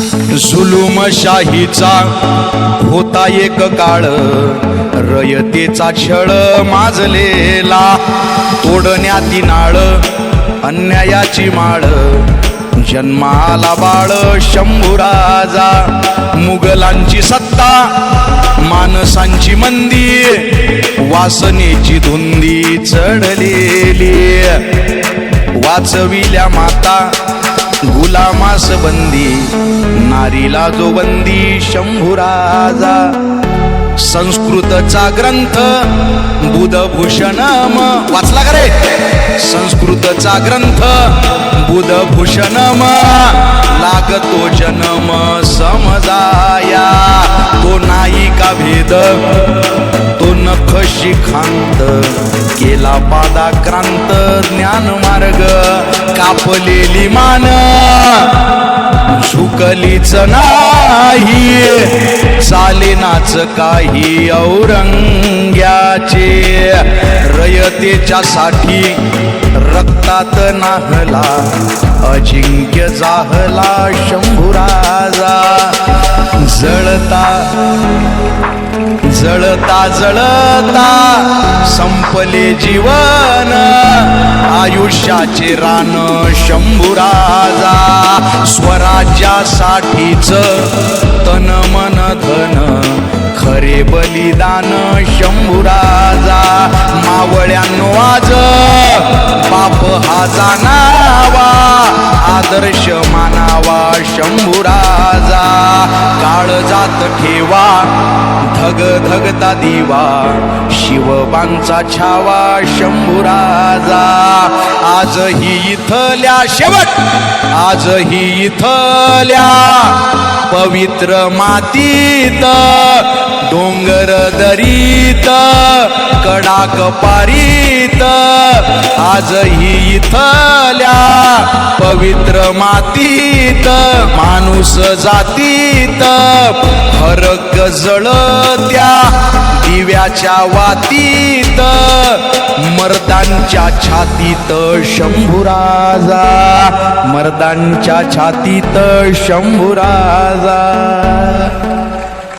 जुलुमशाहीचा होता एक काळ. रयतेचा छळ माजलेला तोडण्याती नाळ अन्यायाची माळ. जन्माला बाळ शंभुराजा मुघलांची सत्ता माणसांची मंदी वासनेची धुंदी चढलेली. वाचविल्या माता गुलामास बंदी नारीला जो बंदी शंभुराजा संस्कृतचा ग्रंथ बुधभूषणम. वाचला का रे? संस्कृतचा ग्रंथ बुधभूषणम. लागतो जन्म समजाया. तो नाही का भेद तो नख शिखांत केला पादाक्रांत ज्ञान मार्ग कापलेली मान. शुकलीच नाही चालेनाच काही औरंग्याचे. रयतेच्या साठी रक्तात नाहला अजिंक्य जाहला शंभुराजा. जळता जळता जळता संपले जीवन. आयुष्याचे रान शंभुराजा स्वराज्यासाठीच तन मन धन. खरे बलिदान शंभुराजा मावळ्यांनो आज बाप हा जाणावा. आदर्श मानावा शंभुराजा काळ जात ठेवा. धग धगता दिवा शिवबांचा छावा शंभुराजा आजही इथल्या शेवट आजही इथल्या पवित्र मातीत डोंगर दरीत कडाक पारीत आजही इथल्या पवित्र मातीत माणूस जातीत फरक जळत्या दिव्याच्या वातीत मर्दांच्या छातीत शंभुराजा मर्दांच्या छातीत शंभुराजा